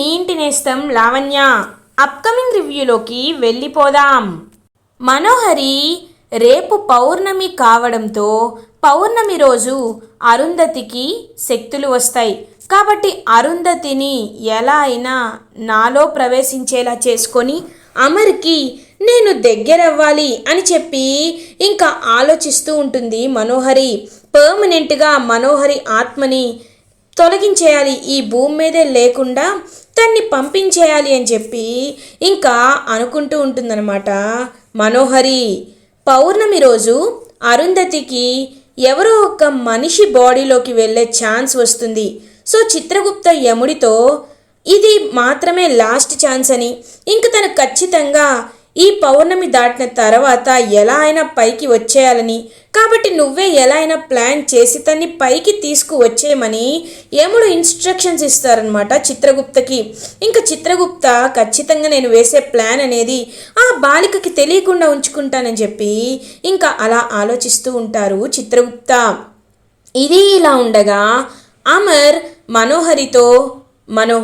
మీ ఇంటి నేస్తం లావణ్య. అప్కమింగ్ రివ్యూలోకి వెళ్ళిపోదాం. మనోహరి రేపు పౌర్ణమి కావడంతో పౌర్ణమి రోజు అరుంధతికి శక్తులు వస్తాయి. కాబట్టి అరుంధతిని ఎలా అయినా నాలో ప్రవేశించేలా చేసుకొని అమర్కి నేను దగ్గరవ్వాలి అని చెప్పి ఇంకా ఆలోచిస్తూ ఉంటుంది మనోహరి. పర్మనెంట్గా మనోహరి ఆత్మని తొలగించేయాలి. ఈ భూమి మీదే లేకుండా తన్ని పంపించేయాలి అని చెప్పి ఇంకా అనుకుంటూ ఉంటుందన్నమాట. మనోహరి పౌర్ణమి రోజు అరుంధతికి ఎవరో ఒక మనిషి బాడీలోకి వెళ్ళే ఛాన్స్ వస్తుంది. సో చిత్రగుప్త యముడితో ఇది మాత్రమే లాస్ట్ ఛాన్స్ అని. ఇంక తను ఖచ్చితంగా ఈ పౌర్ణమి దాటిన తర్వాత ఎలా అయినా పైకి వచ్చేయాలని. కాబట్టి నువ్వే ఎలా అయినా ప్లాన్ చేసి తన్ని పైకి తీసుకువచ్చేయమని యముడు ఇన్స్ట్రక్షన్స్ ఇస్తారనమాట చిత్రగుప్తకి. ఇంకా చిత్రగుప్త ఖచ్చితంగా నేను వేసే ప్లాన్ అనేది ఆ బాలికకి తెలియకుండా ఉంచుకుంటానని చెప్పి ఇంకా అలా ఆలోచిస్తూ ఉంటారు చిత్రగుప్త. ఇది ఇలా ఉండగా అమర్ మనోహరితో మనో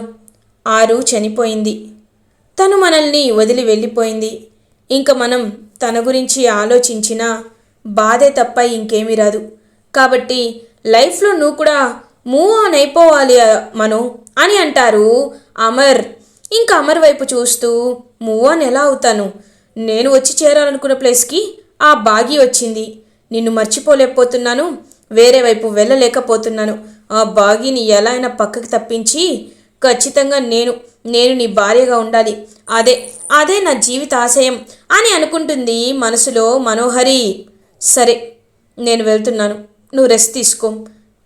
ఆరు చనిపోయింది. తను మనల్ని వదిలి వెళ్ళిపోయింది. ఇంక మనం తన గురించి ఆలోచించిన బాధే తప్ప ఇంకేమీ రాదు. కాబట్టి లైఫ్లో నువ్వు కూడా మూవ్ ఆన్ అయిపోవాలి మను అని అంటారు అమర్. ఇంకా అమర్ వైపు చూస్తూ మూవ్ ఆన్ ఎలా అవుతాను? నేను వచ్చి చేరాలనుకున్న ప్లేస్కి ఆ బాగి వచ్చింది. నిన్ను మర్చిపోలేకపోతున్నాను. వేరే వైపు వెళ్ళలేకపోతున్నాను. ఆ బాగిని ఎలా అయినా పక్కకి తప్పించి ఖచ్చితంగా నేను నేను నీ భార్యగా ఉండాలి. అదే అదే నా జీవిత ఆశయం అని అనుకుంటుంది మనసులో మనోహరి. సరే నేను వెళ్తున్నాను. నువ్వు రెస్ట్ తీసుకో.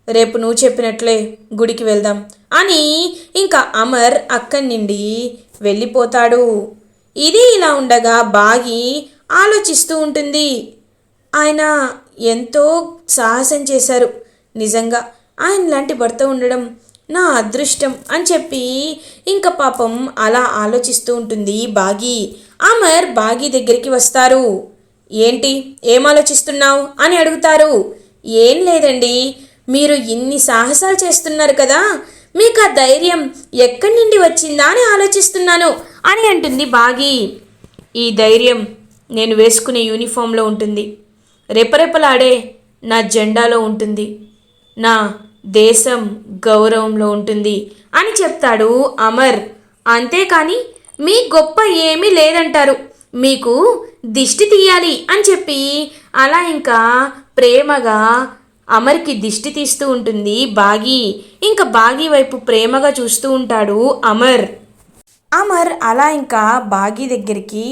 రేపు నువ్వు చెప్పినట్లే గుడికి వెళ్దాం అని ఇంకా అమర్ అక్కడి నుండి వెళ్ళిపోతాడు. ఇది ఇలా ఉండగా బాగి ఆలోచిస్తూ ఉంటుంది. ఆయన ఎంతో సాహసం చేశారు. నిజంగా ఆయన లాంటి భర్త ఉండడం నా అదృష్టం అని చెప్పి ఇంకా పాపం అలా ఆలోచిస్తూ ఉంటుంది బాగి. అమర్ బాగి దగ్గరికి వస్తారు. ఏంటి? ఏం ఆలోచిస్తున్నావు? అని అడుగుతారు. ఏం లేదండి. మీరు ఇన్ని సాహసాలు చేస్తున్నారు కదా. మీకు ఆ ధైర్యం ఎక్కడి నుండి వచ్చిందా అని ఆలోచిస్తున్నాను అని అంటుంది బాగి. ఈ ధైర్యం నేను వేసుకునే యూనిఫామ్లో ఉంటుంది. రెపరెపలాడే నా జెండాలో ఉంటుంది. నా దేశం గౌరవంలో ఉంటుంది అని చెప్తాడు అమర్. అంతేకాని మీ గొప్ప ఏమీ లేదంటారు. మీకు దిష్టి తీయాలి అని చెప్పి అలా ఇంకా ప్రేమగా అమర్కి దిష్టి తీస్తూ ఉంటుంది బాగి. ఇంకా బాగి వైపు ప్రేమగా చూస్తూ ఉంటాడు అమర్. అమర్ అలా ఇంకా బాగి దగ్గరికి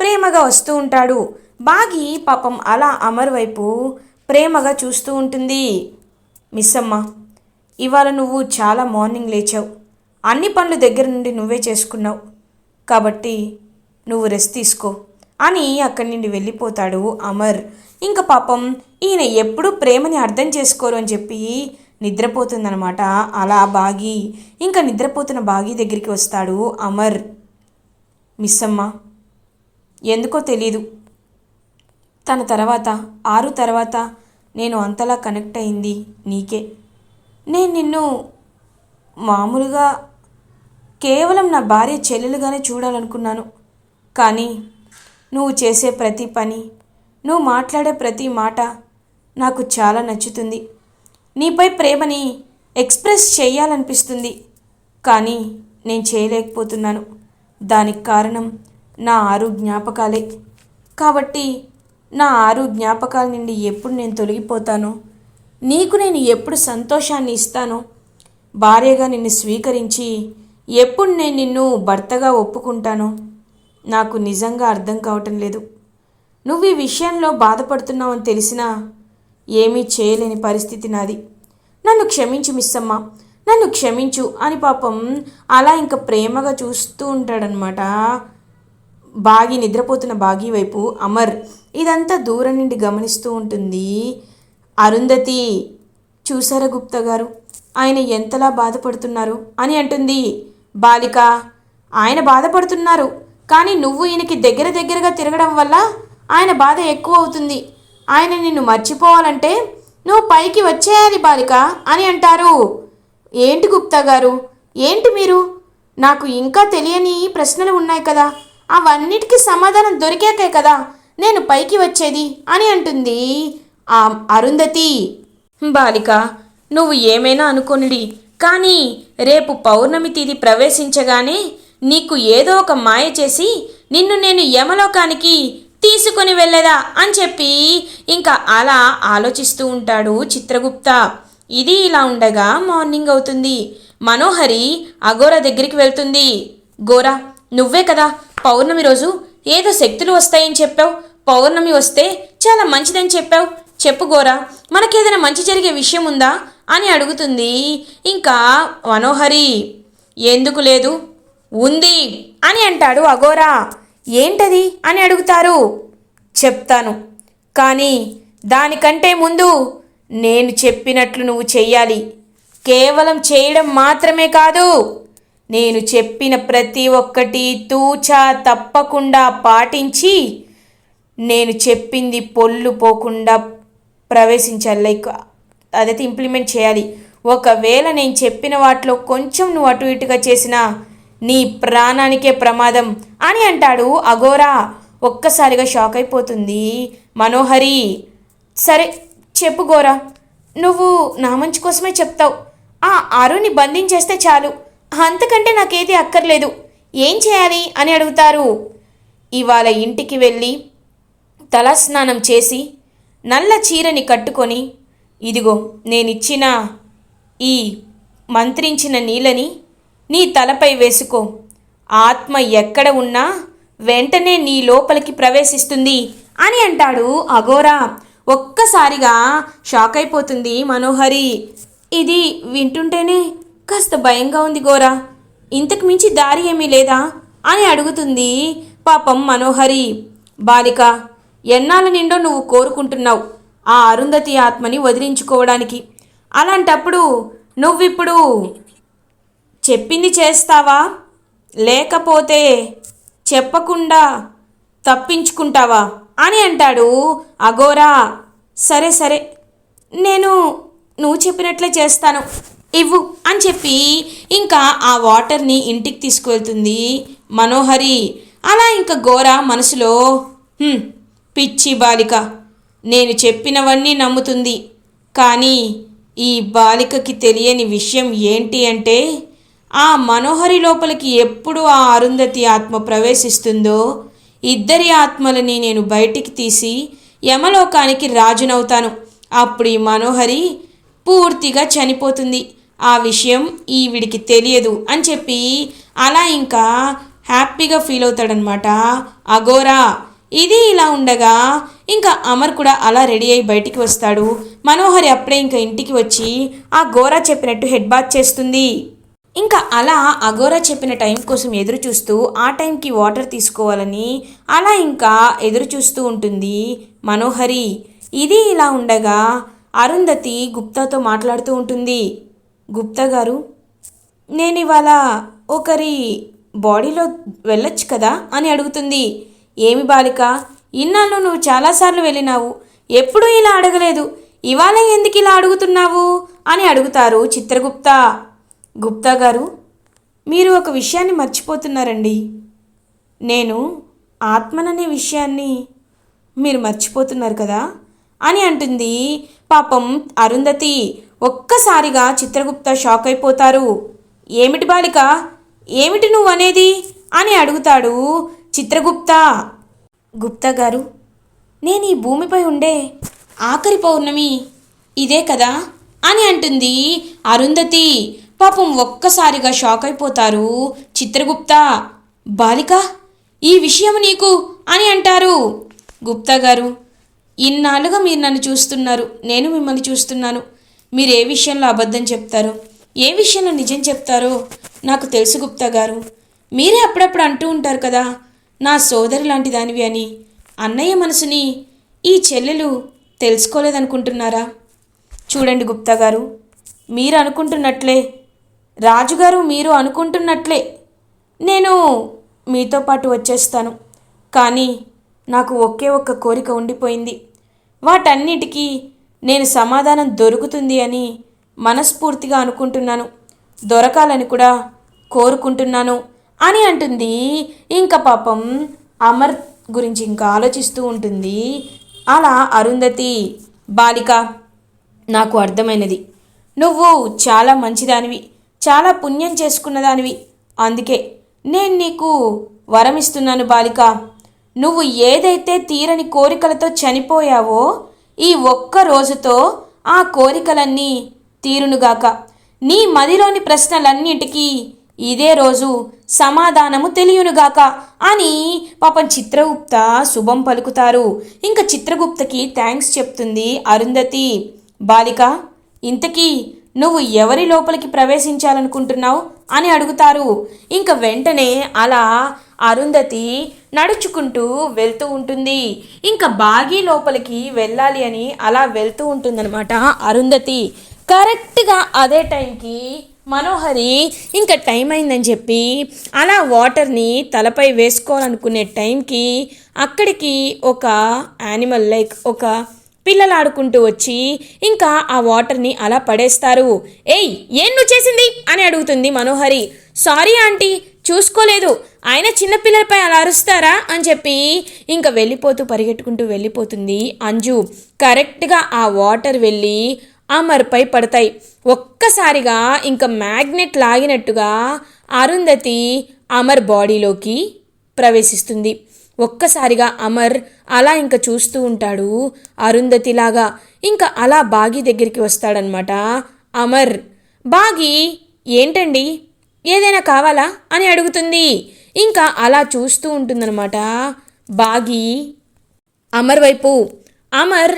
ప్రేమగా వస్తూ ఉంటాడు. బాగి పాపం అలా అమర్ వైపు ప్రేమగా చూస్తూ ఉంటుంది. మిస్ అమ్మ ఇవాళ నువ్వు చాలా మార్నింగ్ లేచావు. అన్ని పనులు దగ్గర నుండి నువ్వే చేసుకున్నావు. కాబట్టి నువ్వు రెస్ట్ తీసుకో అని అక్కడి నుండి వెళ్ళిపోతాడు అమర్. ఇంకా పాపం ఈయన ఎప్పుడూ ప్రేమని అర్థం చేసుకోరు అని చెప్పి నిద్రపోతుందనమాట అలా బాగి. ఇంకా నిద్రపోతున్న బాగి దగ్గరికి వస్తాడు అమర్. మిస్ అమ్మ ఎందుకో తెలీదు. తన తర్వాత ఆరు తర్వాత నేను అంతలా కనెక్ట్ అయింది నీకే. నేను నిన్ను మామూలుగా కేవలం నా భార్య చెల్లెలుగానే చూడాలనుకున్నాను. కానీ నువ్వు చేసే ప్రతి పని నువ్వు మాట్లాడే ప్రతి మాట నాకు చాలా నచ్చుతుంది. నీపై ప్రేమని ఎక్స్ప్రెస్ చేయాలనిపిస్తుంది. కానీ నేను చేయలేకపోతున్నాను. దానికి కారణం నా ఆరు జ్ఞాపకాలే. కాబట్టి నా ఆరు జ్ఞాపకాల నుండి ఎప్పుడు నేను తొలగిపోతాను? నీకు నేను ఎప్పుడు సంతోషాన్ని ఇస్తాను? భార్యగా నిన్ను స్వీకరించి ఎప్పుడు నేను నిన్ను భర్తగా ఒప్పుకుంటాను? నాకు నిజంగా అర్థం కావటం లేదు. నువ్వు ఈ విషయంలో బాధపడుతున్నావని తెలిసినా ఏమీ చేయలేని పరిస్థితి నాది. నన్ను క్షమించు మిస్సమ్మ. నన్ను క్షమించు అని పాపం అలా ఇంకా ప్రేమగా చూస్తూ ఉంటాడనమాట బాగి నిద్రపోతున్న బాగి వైపు అమర్ ఇదంతా దూరం నుండి గమనిస్తూ ఉంటుంది. అరుంధతి చూసారా గుప్తా గారు? ఆయన ఎంతలా బాధపడుతున్నారు? అని అంటుంది. బాలిక ఆయన బాధపడుతున్నారు కానీ నువ్వు ఈయనకి దగ్గర దగ్గరగా తిరగడం వల్ల ఆయన బాధ ఎక్కువ అవుతుంది. ఆయన నిన్ను మర్చిపోవాలంటే నువ్వు పైకి వచ్చేయాలి బాలిక అని అంటారు. ఏంటి గుప్తా గారు? ఏంటి మీరు? నాకు ఇంకా తెలియని ప్రశ్నలు ఉన్నాయి కదా. అవన్నిటికీ సమాధానం దొరికాకే కదా నేను పైకి వచ్చేది అని అంటుంది. ఆ అరుంధతి. బాలిక నువ్వు ఏమైనా అనుకొనిడి కానీ రేపు పౌర్ణమి తిది ప్రవేశించగానే నీకు ఏదో ఒక మాయ చేసి నిన్ను నేను యమలోకానికి తీసుకొని వెళ్ళేదా అని చెప్పి ఇంకా అలా ఆలోచిస్తూ ఉంటాడు చిత్రగుప్త. ఇది ఇలా ఉండగా మార్నింగ్ అవుతుంది. మనోహరి అఘోర దగ్గరికి వెళ్తుంది. గోరా నువ్వే కదా పౌర్ణమి రోజు ఏదో శక్తులు వస్తాయని చెప్పావు. పౌర్ణమి వస్తే చాలా మంచిదని చెప్పావు. చెప్పుకోరా మనకేదైనా మంచి జరిగే విషయం ఉందా? అని అడుగుతుంది ఇంకా మనోహరి. ఎందుకు లేదు? ఉంది అని అంటాడు అగోరా. ఏంటది అని అడుగుతారు. చెప్తాను. కానీ దానికంటే ముందు నేను చెప్పినట్లు నువ్వు చెయ్యాలి. కేవలం చేయడం మాత్రమే కాదు. నేను చెప్పిన ప్రతి ఒక్కటి తూచా తప్పకుండా పాటించి నేను చెప్పింది పొల్లు పోకుండా ప్రవేశించాలి. లైక్ అదైతే ఇంప్లిమెంట్ చేయాలి. ఒకవేళ నేను చెప్పిన వాటిలో కొంచెం నువ్వు అటు ఇటుగా చేసినా నీ ప్రాణానికే ప్రమాదం అని అంటాడు అగోరా ఒక్కసారిగా షాక్ అయిపోతుంది. మనోహరి సరే చెప్పు గోరా నువ్వు నా మంచి కోసమే చెప్తావు. ఆ అరుణ్ని బంధించేస్తే చాలు. అంతకంటే నాకేది అక్కర్లేదు. ఏం చేయాలి అని అడుగుతారు. ఇవాళ ఇంటికి వెళ్ళి తలస్నానం చేసి నల్ల చీరని కట్టుకొని ఇదిగో నేనిచ్చిన ఈ మంత్రించిన నీళ్ళని నీ తలపై వేసుకో. ఆత్మ ఎక్కడ ఉన్నా వెంటనే నీ లోపలికి ప్రవేశిస్తుంది అని అంటాడు అఘోరా. ఒక్కసారిగా షాక్ అయిపోతుంది మనోహరి. ఇది వింటుంటేనే కాస్త భయంగా ఉంది గోరా. ఇంతకు మించి దారి ఏమీ లేదా? అని అడుగుతుంది పాపం మనోహరి. బాలిక ఎన్నాళ్ళ నిండో నువ్వు కోరుకుంటున్నావు ఆ అరుంధతి ఆత్మని వదిలించుకోవడానికి. అలాంటప్పుడు నువ్విప్పుడు చెప్పింది చేస్తావా? లేకపోతే చెప్పకుండా తప్పించుకుంటావా? అని అంటాడు అఘోరా. సరే సరే. నేను నువ్వు చెప్పినట్లే చేస్తాను. ఇవ్వు అని చెప్పి ఇంకా ఆ వాటర్ని ఇంటికి తీసుకువెళ్తుంది మనోహరి. అలా ఇంకా గోర మనసులో పిచ్చి బాలిక నేను చెప్పినవన్నీ నమ్ముతుంది. కానీ ఈ బాలికకి తెలియని విషయం ఏంటి అంటే ఆ మనోహరి లోపలికి ఎప్పుడు ఆ అరుంధతి ఆత్మ ప్రవేశిస్తుందో ఇద్దరి ఆత్మలని నేను బయటికి తీసి యమలోకానికి రాజునవుతాను. అప్పుడు ఈ మనోహరి పూర్తిగా చనిపోతుంది. ఆ విషయం ఈవిడికి తెలియదు అని చెప్పి అలా ఇంకా హ్యాపీగా ఫీల్ అవుతాడనమాట అగోరా ఇది ఇలా ఉండగా ఇంకా అమర్ కూడా అలా రెడీ అయి బయటికి వస్తాడు. మనోహరి అప్పుడే ఇంకా ఇంటికి వచ్చి ఆ గోరా చెప్పినట్టు హెడ్ బాత్ చేస్తుంది. ఇంకా అలా అగోరా చెప్పిన టైం కోసం ఎదురు చూస్తూ ఆ టైంకి వాటర్ తీసుకోవాలని అలా ఇంకా ఎదురు చూస్తూ ఉంటుంది మనోహరి. ఇది ఇలా ఉండగా అరుంధతి గుప్తాతో మాట్లాడుతూ ఉంటుంది. గుప్తా గారు నేను ఇవాళ ఒకరి బాడీలో వెళ్ళొచ్చు కదా? అని అడుగుతుంది. ఏమి బాలిక ఇన్నాళ్ళు నువ్వు చాలాసార్లు వెళ్ళినావు. ఎప్పుడూ ఇలా అడగలేదు. ఇవాళ ఎందుకు ఇలా అడుగుతున్నావు? అని అడుగుతారు చిత్రగుప్త. గుప్తా గారు మీరు ఒక విషయాన్ని మర్చిపోతున్నారండి. నేను ఆత్మననే విషయాన్ని మీరు మర్చిపోతున్నారు కదా? అని అంటుంది పాపం అరుంధతి. ఒక్కసారిగా చిత్రగుప్త షాక్ అయిపోతారు. ఏమిటి బాలిక? ఏమిటి నువ్వు అనేది? అని అడుగుతాడు చిత్రగుప్త. గుప్తా గారు నేను ఈ భూమిపై ఉండే ఆఖరి పౌర్ణమి ఇదే కదా? అని అంటుంది అరుంధతి. పాపం ఒక్కసారిగా షాక్ అయిపోతారు చిత్రగుప్త. బాలిక ఈ విషయం నీకు? అని అంటారు గుప్తా గారు ఇన్నాళ్ళుగా మీరు నన్ను చూస్తున్నారు. నేను మిమ్మల్ని చూస్తున్నాను. మీరు ఏ విషయంలో అబద్ధం చెప్తారో? ఏ విషయంలో నిజం చెప్తారో నాకు తెలుసు గుప్తా గారు. మీరే అప్పుడప్పుడు అంటూ ఉంటారు కదా నా సోదరి లాంటి దానివి అని. అన్నయ్య మనసుని ఈ చెల్లెలు తెలుసుకోలేదనుకుంటున్నారా? చూడండి గుప్తా గారు మీరు అనుకుంటున్నట్లే రాజుగారు మీరు అనుకుంటున్నట్లే నేను మీతో పాటు వచ్చేస్తాను. కానీ నాకు ఒకే ఒక్క కోరిక ఉండిపోయింది. వాటన్నిటికీ నేను సమాధానం దొరుకుతుంది అని మనస్ఫూర్తిగా అనుకుంటున్నాను. దొరకాలని కూడా కోరుకుంటున్నాను అని అంటుంది. ఇంకా పాపం అమర్ గురించి ఇంకా ఆలోచిస్తూ ఉంటుంది. అలా అరుంధతి బాలిక నాకు అర్థమైనది. నువ్వు చాలా మంచిదానివి చాలా పుణ్యం చేసుకున్నదానివి. అందుకే నేను నీకు వరమిస్తున్నాను బాలిక. నువ్వు ఏదైతే తీరని కోరికలతో చనిపోయావో ఈ ఒక్క రోజుతో ఆ కోరికలన్నీ తీరునుగాక. నీ మదిలోని ప్రశ్నలన్నిటికీ ఇదే రోజు సమాధానము తెలియనుగాక అని పాపం చిత్రగుప్త శుభం పలుకుతారు. ఇంకా చిత్రగుప్తకి థ్యాంక్స్ చెప్తుంది అరుంధతి. బాలిక ఇంతకీ నువ్వు ఎవరి లోపలికి ప్రవేశించాలనుకుంటున్నావు? అని అడుగుతారు. ఇంకా వెంటనే అలా అరుంధతి నడుచుకుంటూ వెళ్తూ ఉంటుంది. ఇంకా బాగి లోపలికి వెళ్ళాలి అని అలా వెళ్తూ ఉంటుందన్నమాట అరుంధతి. కరెక్ట్గా అదే టైంకి మనోహరి ఇంకా టైం అయిందని చెప్పి అలా వాటర్ని తలపై వేసుకోవాలనుకునే టైంకి అక్కడికి ఒక యానిమల్ లైక్ ఒక పిల్లలు ఆడుకుంటూ వచ్చి ఇంకా ఆ వాటర్ని అలా పడేస్తారు. ఏయ్ ఏం నువ్వు చేసింది? అని అడుగుతుంది మనోహరి. సారీ ఆంటీ చూసుకోలేదు. ఆయన చిన్నపిల్లలపై అలా అరుస్తారా? అని చెప్పి ఇంకా వెళ్ళిపోతూ పరిగెట్టుకుంటూ వెళ్ళిపోతుంది అంజు. కరెక్ట్గా ఆ వాటర్ వెళ్ళి అమర్పై పడతాయి. ఒక్కసారిగా ఇంకా మ్యాగ్నెట్ లాగినట్టుగా అరుంధతి అమర్ బాడీలోకి ప్రవేశిస్తుంది. ఒక్కసారిగా అమర్ అలా ఇంకా చూస్తూ ఉంటాడు. అరుంధతిలాగా ఇంకా అలా బాగి దగ్గరికి వస్తాడనమాట అమర్ బాగి ఏంటండి? ఏదైనా కావాలా? అని అడుగుతుంది. ఇంకా అలా చూస్తూ ఉంటుందన్నమాట. బాగి అమర్ వైపు అమర్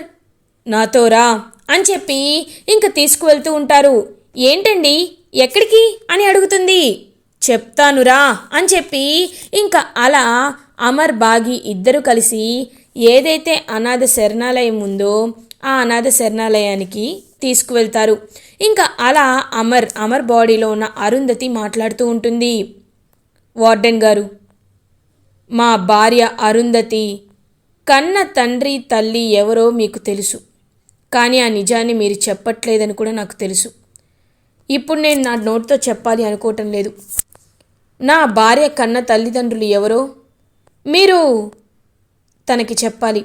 నాతోరా అని చెప్పి ఇంక తీసుకువెళ్తూ ఉంటారు. ఏంటండి? ఎక్కడికి? అని అడుగుతుంది. చెప్తానురా అని చెప్పి ఇంకా అలా అమర్ బాగి ఇద్దరు కలిసి ఏదైతే అనాథ శరణాలయం ఉందో ఆ అనాథ శరణాలయానికి తీసుకువెళ్తారు. ఇంకా అలా అమర్ అమర్ బాడీలో ఉన్న అరుంధతి మాట్లాడుతూ ఉంటుంది. వార్డెన్ గారు మా భార్య అరుంధతి కన్న తండ్రి తల్లి ఎవరో మీకు తెలుసు. కానీ ఆ నిజాన్ని మీరు చెప్పట్లేదని కూడా నాకు తెలుసు. ఇప్పుడు నేను నా నోటితో చెప్పాలి అనుకోవటం లేదు. నా భార్య కన్న తల్లిదండ్రులు ఎవరో మీరు తనకి చెప్పాలి.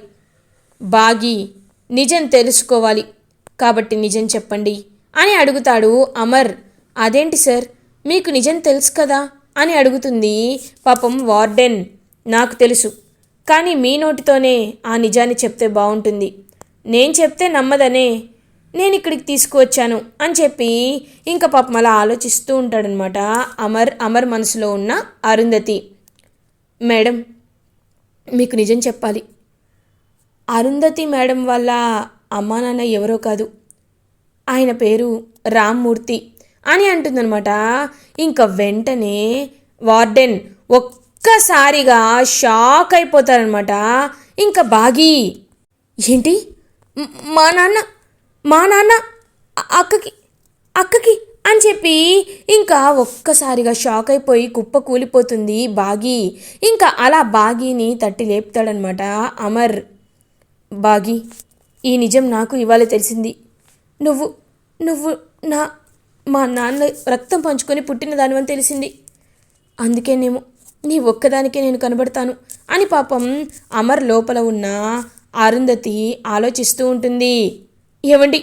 బాగి నిజం తెలుసుకోవాలి. కాబట్టి నిజం చెప్పండి అని అడుగుతాడు అమర్. అదేంటి సార్? మీకు నిజం తెలుసు కదా అని అడుగుతుంది పాపం వార్డెన్. నాకు తెలుసు. కానీ మీ నోటితోనే ఆ నిజాన్ని చెప్తే బాగుంటుంది. నేను చెప్తే నమ్మదనే నేను ఇక్కడికి తీసుకువచ్చాను అని చెప్పి ఇంకా పాపం అలా ఆలోచిస్తూ ఉంటాడనమాట అమర్. అమర్ మనసులో ఉన్న అరుంధతి. మేడం మీకు నిజం చెప్పాలి. అరుంధతి మేడం వాళ్ళ అమ్మా నాన్న ఎవరో కాదు. ఆయన పేరు రామ్మూర్తి అని అంటుందన్నమాట. ఇంకా వెంటనే వార్డెన్ ఒక్కసారిగా షాక్ అయిపోతారనమాట ఇంకా బాగి ఏంటి? మా నాన్న మా నాన్న అక్కకి అక్కకి అని చెప్పి ఇంకా ఒక్కసారిగా షాక్ అయిపోయి కుప్ప కూలిపోతుంది బాగి. ఇంకా అలా బాగీని తట్టి లేపుతాడనమాట అమర్. బాగి ఈ నిజం నాకు ఇవాళ తెలిసింది. నువ్వు నువ్వు నా మా నాన్న రక్తం పంచుకొని పుట్టిన దానివని తెలిసింది. అందుకేనేమో నీ ఒక్కదానికే నేను కనబడతాను అని పాపం అమర్ లోపల ఉన్న అరుంధతి ఆలోచిస్తూ ఉంటుంది. ఏవండి?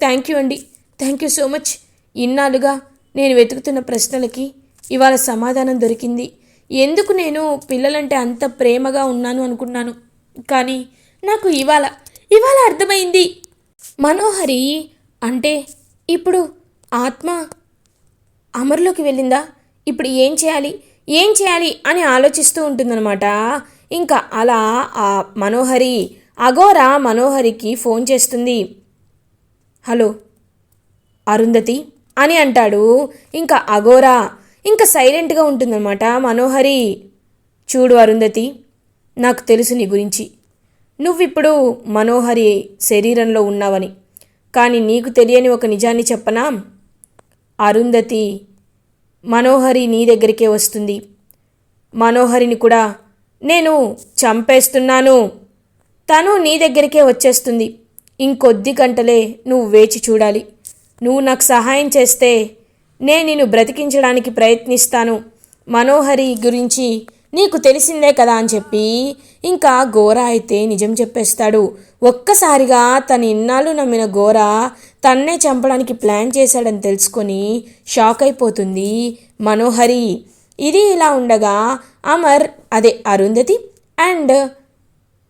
థ్యాంక్ యూ అండి. Thank you so much. ఇన్నాళ్ళుగా నేను వెతుకుతున్న ప్రశ్నలకి ఇవాళ సమాధానం దొరికింది. ఎందుకు నేను పిల్లలంటే అంత ప్రేమగా ఉన్నాను అనుకున్నాను? కానీ నాకు ఇవాళ ఇవాళ అర్థమైంది. మనోహరి అంటే ఇప్పుడు ఆత్మ అమరులోకి వెళ్ళిందా? ఇప్పుడు ఏం చేయాలి? ఏం చేయాలి అని ఆలోచిస్తూ ఉంటుందన్నమాట. ఇంకా అలా ఆ మనోహరి అఘోరా మనోహరికి ఫోన్ చేస్తుంది. హలో అరుంధతి? అని అంటాడు. ఇంకా అగోరా ఇంకా సైలెంట్గా ఉంటుందన్నమాట. మనోహరి చూడు అరుంధతి నాకు తెలుసు నీ గురించి. నువ్విప్పుడు మనోహరి శరీరంలో ఉన్నావని. కానీ నీకు తెలియని ఒక నిజాన్ని చెప్పనా? అరుంధతి మనోహరి నీ దగ్గరికే వస్తుంది. మనోహరిని కూడా నేను చంపేస్తున్నాను. తను నీ దగ్గరికే వచ్చేస్తుంది. ఇంకొద్ది గంటలే నువ్వు వేచి చూడాలి. నువ్వు నాకు సహాయం చేస్తే నేను నిన్ను బ్రతికించడానికి ప్రయత్నిస్తాను. మనోహరి గురించి నీకు తెలిసిందే కదా అని చెప్పి ఇంకా గోర అయితే నిజం చెప్పేస్తాడు. ఒక్కసారిగా తన ఇన్నాళ్ళు నమ్మిన గోర తన్నే చంపడానికి ప్లాన్ చేశాడని తెలుసుకొని షాక్ అయిపోతుంది మనోహరి. ఇది ఇలా ఉండగా అమర్ అదే అరుంధతి అండ్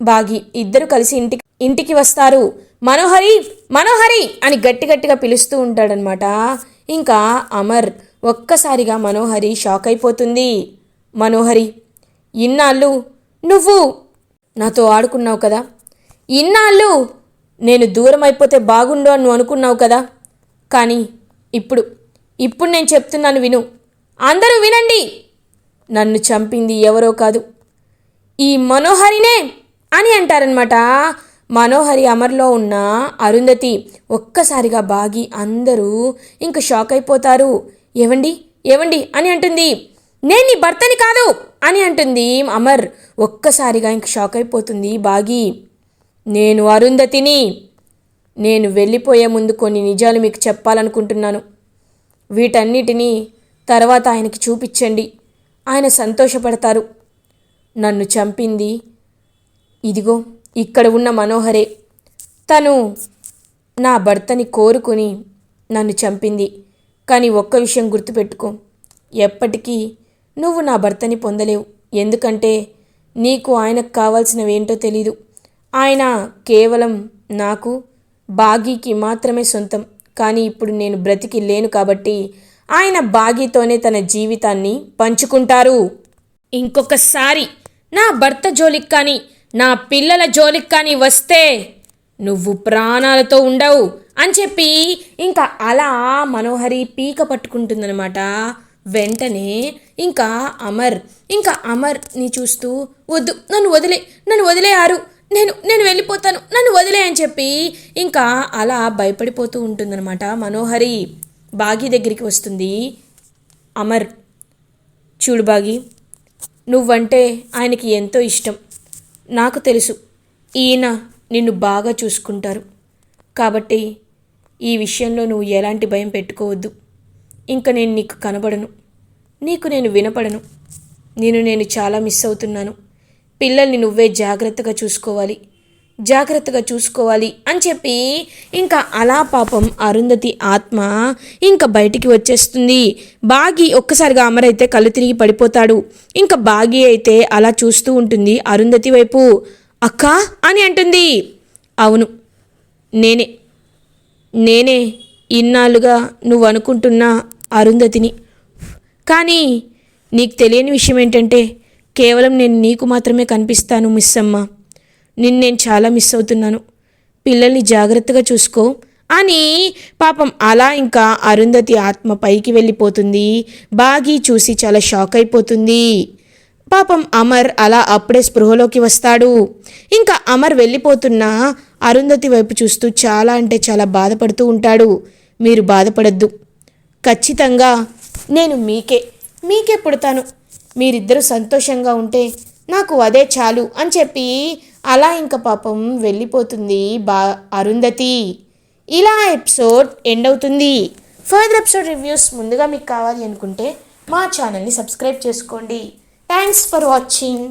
బాగి ఇద్దరు కలిసి ఇంటికి ఇంటికి వస్తారు. మనోహరి మనోహరి అని గట్టి గట్టిగా పిలుస్తూ ఉంటాడనమాట ఇంకా అమర్ ఒక్కసారిగా మనోహరి షాక్ అయిపోతుంది. మనోహరి ఇన్నాళ్ళు నువ్వు నాతో ఆడుకున్నావు కదా? ఇన్నాళ్ళు నేను దూరం అయిపోతే బాగుండు అని నువ్వు అనుకున్నావు కదా? కానీ ఇప్పుడు ఇప్పుడు నేను చెప్తున్నాను విను. అందరూ వినండి. నన్ను చంపింది ఎవరో కాదు. ఈ మనోహరినే అని అంటారనమాట మనోహరి అమర్లో ఉన్న అరుంధతి ఒక్కసారిగా బాగి అందరూ ఇంక షాక్ అయిపోతారు. ఏవండి? ఏవండి? అని అంటుంది. నేను నీ భర్తని కాదు! అని అంటుంది అమర్. ఒక్కసారిగా ఇంక షాక్ అయిపోతుంది బాగి. నేను అరుంధతిని. నేను వెళ్ళిపోయే ముందు కొన్ని నిజాలు మీకు చెప్పాలనుకుంటున్నాను. వీటన్నిటినీ తర్వాత ఆయనకి చూపించండి. ఆయన సంతోషపడతారు. నన్ను చంపింది. ఇదిగో ఇక్కడ ఉన్న మనోహరే తను నా భర్తని కోరుకుని నన్ను చంపింది. కానీ ఒక్క విషయం గుర్తుపెట్టుకో ఎప్పటికీ నువ్వు నా భర్తని పొందలేవు. ఎందుకంటే నీకు ఆయనకు కావాల్సినవేంటో తెలీదు. ఆయన కేవలం నాకు బాగీకి మాత్రమే సొంతం. కానీ ఇప్పుడు నేను బ్రతికి లేను కాబట్టి ఆయన బాగీతోనే తన జీవితాన్ని పంచుకుంటారు. ఇంకొకసారి నా భర్త జోలికి కానీ నా పిల్లల జోలికి కానీ వస్తే నువ్వు ప్రాణాలతో ఉండవు అని చెప్పి ఇంకా అలా మనోహరి పీక పట్టుకుంటుందనమాట వెంటనే ఇంకా అమర్ ఇంకా అమర్ని చూస్తూ వద్దు నన్ను వదిలే నన్ను వదిలేయారు నేను నేను వెళ్ళిపోతాను నన్ను వదిలే అని చెప్పి ఇంకా అలా భయపడిపోతూ ఉంటుందన్నమాట మనోహరి. బాగి దగ్గరికి వస్తుంది. అమర్ చూడు బాగి నువ్వంటే ఆయనకి ఎంతో ఇష్టం. నాకు తెలుసు. ఈయన నిన్ను బాగా చూసుకుంటారు. కాబట్టి ఈ విషయంలో నువ్వు ఎలాంటి భయం పెట్టుకోవద్దు. ఇంకా నేను నీకు కనబడను. నీకు నేను వినపడను. నేను నేను చాలా మిస్ అవుతున్నాను. పిల్లల్ని నువ్వే జాగ్రత్తగా చూసుకోవాలి. జాగ్రత్తగా చూసుకోవాలి అని చెప్పి ఇంకా అలా పాపం అరుంధతి ఆత్మ ఇంకా బయటికి వచ్చేస్తుంది. బాగి ఒక్కసారిగా అమరైతే కళ్ళు తిరిగి పడిపోతాడు. ఇంకా బాగి అయితే అలా చూస్తూ ఉంటుంది అరుంధతి వైపు. అక్క అని అంటుంది. అవును నేనే నేనే ఇన్నాళ్ళుగా నువ్వు అనుకుంటున్న అరుంధతిని. కానీ నీకు తెలియని విషయం ఏంటంటే కేవలం నేను నీకు మాత్రమే కనిపిస్తాను మిస్ అమ్మ నిన్ను నేను చాలా మిస్ అవుతున్నాను. పిల్లల్ని జాగ్రత్తగా చూసుకో. అని పాపం అలా ఇంకా అరుంధతి ఆత్మ పైకి వెళ్ళిపోతుంది. బాగి చూసి చాలా షాక్ అయిపోతుంది. పాపం అమర్ అలా అప్పుడే స్పృహలోకి వస్తాడు. ఇంకా అమర్ వెళ్ళిపోతున్న అరుంధతి వైపు చూస్తూ చాలా అంటే చాలా బాధపడుతూ ఉంటాడు. మీరు బాధపడద్దు. ఖచ్చితంగా నేను మీకే మీకే పుడతాను. మీరిద్దరూ సంతోషంగా ఉంటే నాకు అదే చాలు అని చెప్పి అలా ఇంకా పాపం వెళ్ళిపోతుంది బా అరుంధతి. ఇలా ఎపిసోడ్ ఎండ్ అవుతుంది. ఫర్దర్ ఎపిసోడ్ రివ్యూస్ ముందుగా మీకు కావాలి అనుకుంటే మా ఛానల్ని సబ్స్క్రైబ్ చేసుకోండి. Thanks for watching.